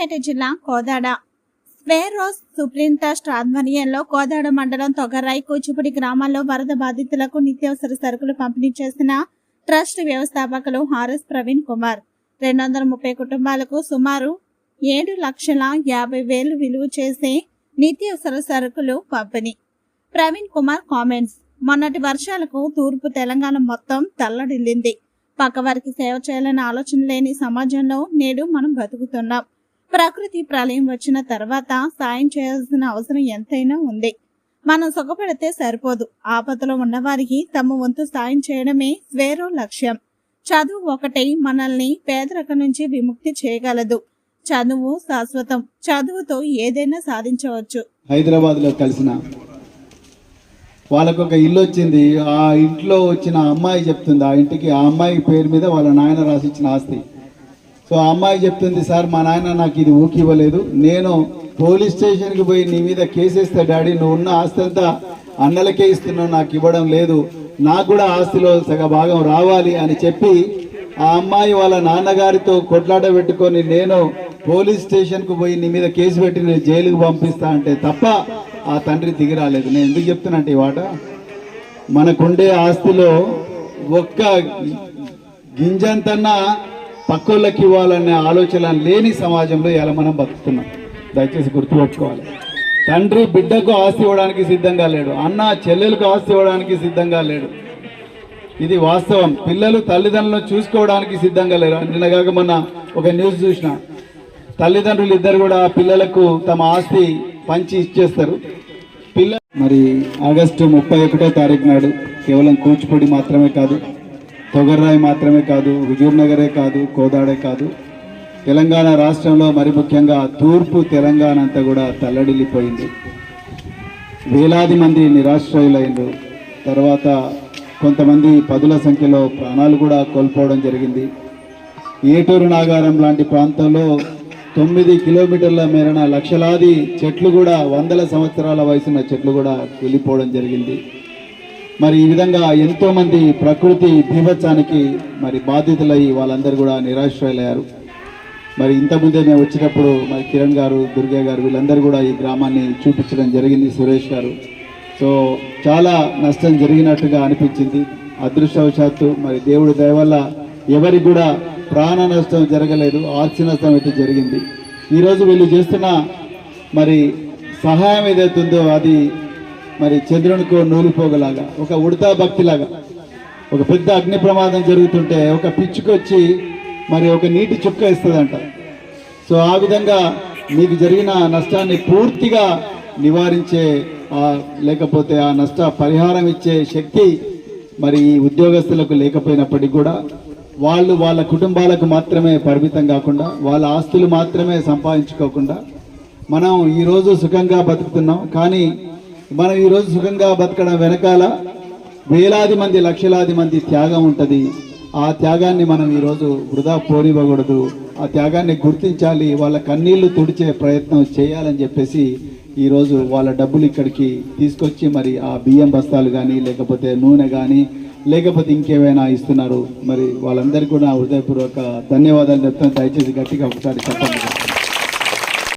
సిద్దిపేట జిల్లా Kodad. Swaeroes supreme trust ఆధ్వర్యంలో కోదాడ మండలం తొగరాయి కూచిపూడి గ్రామాల్లో వరద బాధితులకు నిత్యావసర సరుకులు పంపిణీ చేసిన ట్రస్ట్ వ్యవస్థాపకులు హారస్ ప్రవీణ్ కుమార్. రెండు వందల ముప్పై కుటుంబాలకు సుమారు ఏడు లక్షల యాభై వేలు విలువ చేసే నిత్యావసర సరుకులు పంపిణీ. ప్రవీణ్ కుమార్ కామెంట్స్ మొన్నటి వర్షాలకు తూర్పు తెలంగాణ మొత్తం తల్లడిల్లింది. పక్కవారికి సేవ చేయాలనే ఆలోచన లేని సమాజంలో నేడు మనం బతుకుతున్నాం. ప్రకృతి ప్రళయం వచ్చిన తర్వాత సాయం చేయాల్సిన అవసరం ఎంతైనా ఉంది. మనం సుఖపడితే సరిపోదు. ఆపదలో ఉన్నవారికి తమ వంతు సాయం చేయడమే వేరో లక్ష్యం. చదువు ఒకటే మనల్ని పేదరికం నుంచి విముక్తి చేయగలదు. చదువు శాశ్వతం. చదువుతో ఏదైనా సాధించవచ్చు. హైదరాబాద్లో కలిసిన వాళ్ళకు ఒక ఇల్లు వచ్చింది. ఆ ఇంట్లో వచ్చిన అమ్మాయి చెప్తుంది. ఆ ఇంటికి ఆ అమ్మాయి పేరు మీద వాళ్ళ నాయన రాసిచ్చిన ఆస్తి. సో ఆ అమ్మాయి చెప్తుంది సార్ మా నాయన నాకు ఇది ఊకి ఇవ్వలేదు. నేను పోలీస్ స్టేషన్కి పోయి నీ మీద కేసేస్తే డాడీ నువ్వు ఉన్న ఆస్తి అంతా అన్నలకే ఇస్తున్నావు నాకు ఇవ్వడం లేదు. నాకు కూడా ఆస్తిలో సగ భాగం రావాలి అని చెప్పి ఆ అమ్మాయి వాళ్ళ నాన్నగారితో కొట్లాట పెట్టుకొని నేను పోలీస్ స్టేషన్కు పోయి నీ మీద కేసు పెట్టి నేను జైలుకు పంపిస్తా అంటే తప్ప ఆ తండ్రి దిగి రాలేదు. నేను ఎందుకు చెప్తున్నాంటే ఈ వాట మనకుండే ఆస్తిలో ఒక్క గింజంతన్నా పక్కోళ్ళకి ఇవ్వాలనే ఆలోచన లేని సమాజంలో ఇలా మనం బతుకుతున్నాం. దయచేసి గుర్తుపెట్టుకోవాలి. తండ్రి బిడ్డకు ఆస్తి ఇవ్వడానికి సిద్ధంగా లేడు. అన్న చెల్లెలకు ఆస్తి ఇవ్వడానికి సిద్ధంగా లేడు. ఇది వాస్తవం. పిల్లలు తల్లిదండ్రులను చూసుకోవడానికి సిద్ధంగా లేరు. నిన్నగాక మొన్న ఒక న్యూస్ చూసిన. తల్లిదండ్రులు ఇద్దరు కూడా పిల్లలకు తమ ఆస్తి పంచి ఇచ్చేస్తారు. పిల్ల మరి ఆగస్టు ముప్పై ఒకటో తారీఖు నాడు కేవలం కూచిపూడి మాత్రమే కాదు తొగర్రాయి మాత్రమే కాదు హుజూర్ నగరే కాదు కోదాడే కాదు. తెలంగాణ రాష్ట్రంలో మరి ముఖ్యంగా తూర్పు తెలంగాణ అంతా కూడా తల్లడిల్లిపోయింది. వేలాది మంది నిరాశ్రయులైండ్రు. తర్వాత కొంతమంది పదుల సంఖ్యలో ప్రాణాలు కూడా కోల్పోవడం జరిగింది. ఏటూరు నాగారం లాంటి ప్రాంతంలో తొమ్మిది కిలోమీటర్ల మేరన లక్షలాది చెట్లు కూడా వందల సంవత్సరాల వయసున్న చెట్లు కూడా వెళ్ళిపోవడం జరిగింది. మరి ఈ విధంగా ఎంతో మంది ప్రకృతి బీభత్సానికి మరి బాధితులయ్యి వాళ్ళందరూ కూడా నిరాశ్రయులయ్యారు. మరి ఇంతకుముందే మేము వచ్చినప్పుడు మరి కిరణ్ గారు దుర్గా గారు వీళ్ళందరూ కూడా ఈ గ్రామాన్ని చూపించడం జరిగింది సురేష్ గారు. సో చాలా నష్టం జరిగినట్టుగా అనిపించింది. అదృష్టవశాత్తు మరి దేవుడి దయ వల్ల ఎవరికి కూడా ప్రాణ నష్టం జరగలేదు ఆస్తి నష్టం అయితే జరిగింది. ఈరోజు వీళ్ళు చేస్తున్న మరి సహాయం ఏదైతే ఉందో అది మరి చంద్రునికో నూలిపోగలాగా ఒక ఉడతా భక్తిలాగా ఒక పెద్ద అగ్ని ప్రమాదం జరుగుతుంటే ఒక పిచ్చుకొచ్చి మరి ఒక నీటి చుక్క ఇస్తుందంట సో ఆ విధంగా మీకు జరిగిన నష్టాన్ని పూర్తిగా నివారించే లేకపోతే ఆ నష్ట పరిహారం ఇచ్చే శక్తి మరి ఈ ఉద్యోగస్తులకు లేకపోయినప్పటికీ కూడా వాళ్ళు వాళ్ళ కుటుంబాలకు మాత్రమే పరిమితం కాకుండా వాళ్ళ ఆస్తులు మాత్రమే సంపాదించుకోకుండా మనం ఈరోజు సుఖంగా బతుకుతున్నాం. కానీ మనం ఈరోజు సుఖంగా బతకడం వెనకాల వేలాది మంది లక్షలాది మంది త్యాగం ఉంటుంది. ఆ త్యాగాన్ని మనం ఈరోజు వృధా పోనివ్వకూడదు. ఆ త్యాగాన్ని గుర్తించాలి. వాళ్ళ కన్నీళ్ళు తుడిచే ప్రయత్నం చేయాలని చెప్పేసి ఈరోజు వాళ్ళ డబ్బులు ఇక్కడికి తీసుకొచ్చి మరి ఆ బియ్యం బస్తాలు కానీ లేకపోతే నూనె కానీ లేకపోతే ఇంకేమైనా ఇస్తున్నారు. మరి వాళ్ళందరికీ కూడా హృదయపూర్వక ధన్యవాదాలు చెప్తాను. దయచేసి గట్టిగా ఒకసారి చెప్పండి.